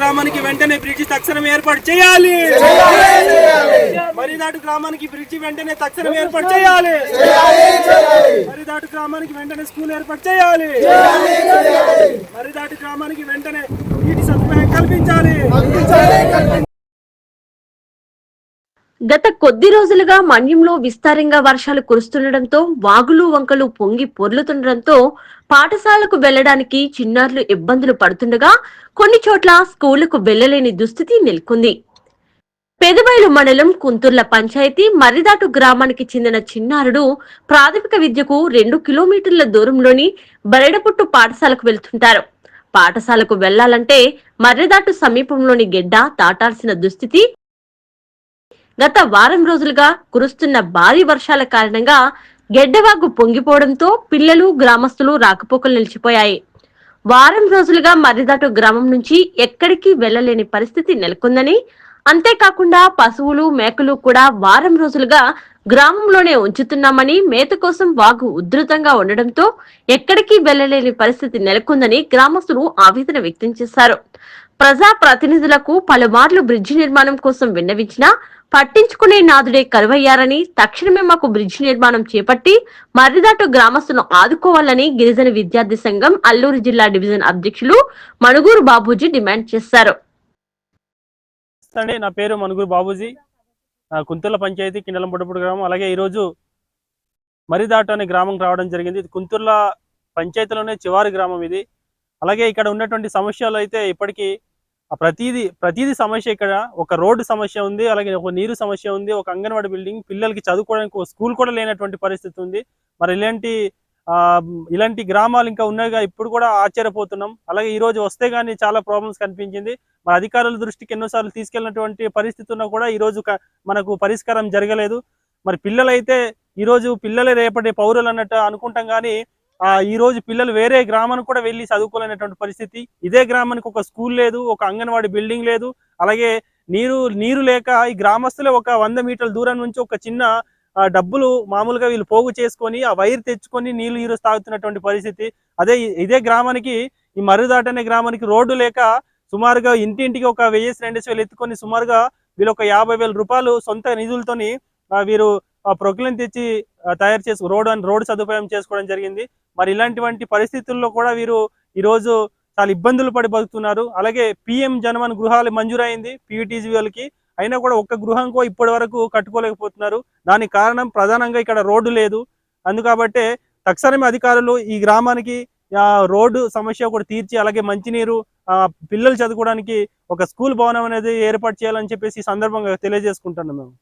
గ్రామానికి వెంటనే బ్రిడ్జి తక్షణం ఏర్పాటు చేయాలి. మరిదాటు గ్రామానికి బ్రిడ్జి వెంటనే తక్షణం ఏర్పాటు చేయాలి. మరిదాటు గ్రామానికి వెంటనే స్కూల్ ఏర్పాటు చేయాలి. మరిదాటు గ్రామానికి వెంటనే నీటి సదుపాయం కల్పించాలి. గత కొద్ది రోజులుగా మన్యంలో విస్తారంగా వర్షాలు కురుస్తుండటంతో వాగులు వంకలు పొంగి పొర్లుతుండటంతో పాఠశాలకు వెళ్ళడానికి చిన్నారులు ఇబ్బందులు పడుతుండగా కొన్ని చోట్ల స్కూళ్ళకు వెళ్ళలేని దుస్థితి నెలకొంది. పెదబైలు మండలం కుంతుర్ల పంచాయతీ మర్రిదాటు గ్రామానికి చెందిన చిన్నారుడు ప్రాథమిక విద్యకు రెండు కిలోమీటర్ల దూరంలోని బరెడపుట్టు పాఠశాలకు వెళ్తుంటారు. పాఠశాలకు వెళ్ళాలంటే మర్రిదాటు సమీపంలోని గెడ్డ దాటాల్సిన దుస్థితి గత వారం రోజులుగా కురుస్తున్న భారీ వర్షాల కారణంగా గెడ్డవాగు పొంగిపోవడంతో పిల్లలు గ్రామస్తులు రాకపోకలు నిలిచిపోయాయి. వారం రోజులుగా మర్రిదాటు గ్రామం నుంచి ఎక్కడికి వెళ్ళలేని పరిస్థితి నెలకొందని అంతేకాకుండా పశువులు మేకలు కూడా వారం రోజులుగా గ్రామంలోనే ఉంచుతున్నామని మేత కోసం వాగు ఉధృతంగా ఉండడంతో ఎక్కడికి వెళ్ళలేని పరిస్థితి నెలకొందని గ్రామస్తులు ఆవేదన వ్యక్తం చేశారు. ప్రజా ప్రతినిధులకు పలుమార్లు బ్రిడ్జి నిర్మాణం కోసం విన్నవించినా పట్టించుకునే నాదుడే కరువయ్యారని తక్షణమే మాకు బ్రిడ్జి నిర్మాణం చేపట్టి మర్రిదాటు గ్రామస్తులను ఆదుకోవాలని గిరిజన విద్యార్థి సంఘం అల్లూరు జిల్లా డివిజన్ అధ్యక్షులు మణుగూరు బాబూజీ డిమాండ్ చేశారు. నా పేరు మణుగూరు బాబూజీ. కుంతుల పంచాయతీ కిండలం బుడ్డపూడి గ్రామం. అలాగే ఈరోజు మరిదాటు అనే గ్రామం రావడం జరిగింది. ఇది కుంతుర్ల పంచాయతీలోనే చివరి గ్రామం ఇది. అలాగే ఇక్కడ ఉన్నటువంటి సమస్యలు అయితే ఇప్పటికీ ప్రతిదీ ప్రతిదీ సమస్య ఇక్కడ ఒక రోడ్డు సమస్య ఉంది అలాగే ఒక నీరు సమస్య ఉంది ఒక అంగన్వాడీ బిల్డింగ్ పిల్లలకి చదువుకోవడానికి ఒక స్కూల్ కూడా లేనటువంటి పరిస్థితి ఉంది. మరి ఇలాంటి ఆ, ఇలాంటి గ్రామాలు ఇంకా ఉన్నాయిగా ఇప్పుడు కూడా ఆశ్చర్యపోతున్నాం. అలాగే ఈ రోజు వస్తే గానీ చాలా ప్రాబ్లమ్స్ కనిపించింది. మరి అధికారుల దృష్టికి ఎన్నోసార్లు తీసుకెళ్ళినటువంటి పరిస్థితి ఉన్నా కూడా ఈ రోజు మనకు పరిష్కారం జరగలేదు. మరి పిల్లలైతే ఈ రోజు పిల్లలే రేపటి పౌరులు అన్నట్టు అనుకుంటాం కానీ ఈ రోజు పిల్లలు వేరే గ్రామానికి కూడా వెళ్ళి చదువుకోలేనటువంటి పరిస్థితి. ఇదే గ్రామానికి ఒక స్కూల్ లేదు ఒక అంగన్వాడీ బిల్డింగ్ లేదు. అలాగే నీరు నీరు లేక ఈ గ్రామస్తులే ఒక వంద మీటర్ల దూరం నుంచి ఒక చిన్న డబ్బులు మామూలుగా వీళ్ళు పోగు చేసుకొని ఆ వైర్ తెచ్చుకొని నీళ్ళు ఈరు తాగుతున్నటువంటి పరిస్థితి. అదే ఇదే గ్రామానికి ఈ మరుదాటనే గ్రామానికి రోడ్డు లేక సుమారుగా ఇంటింటికి ఒక వెయ్యి రెండు వేలు ఎత్తుకొని సుమారుగా వీళ్ళు ఒక యాభై వేల రూపాయలు సొంత నిధులతోని వీరు ప్రొక్లైన్ తెచ్చి తయారు చేసు రోడ్ రోడ్డు సదుపాయం చేసుకోవడం జరిగింది. మరి ఇలాంటివంటి పరిస్థితుల్లో కూడా వీరు ఈ రోజు చాలా ఇబ్బందులు పడి బతుకుతున్నారు. అలాగే పిఎం జనవన్ గృహాలు మంజూరైంది పీవీటీజీ వాళ్ళకి. అయినా కూడా ఒక్క గృహంకో ఇప్పటి వరకు కట్టుకోలేకపోతున్నారు. దానికి కారణం ప్రధానంగా ఇక్కడ రోడ్డు లేదు. అందుకాబట్టే తక్షణమే అధికారులు ఈ గ్రామానికి ఆ, రోడ్డు సమస్య కూడా తీర్చి అలాగే మంచినీరు ఆ, పిల్లలు చదువుకోవడానికి ఒక స్కూల్ భవనం అనేది ఏర్పాటు చేయాలని చెప్పేసి ఈ సందర్భంగా తెలియజేసుకుంటున్నాం మేము.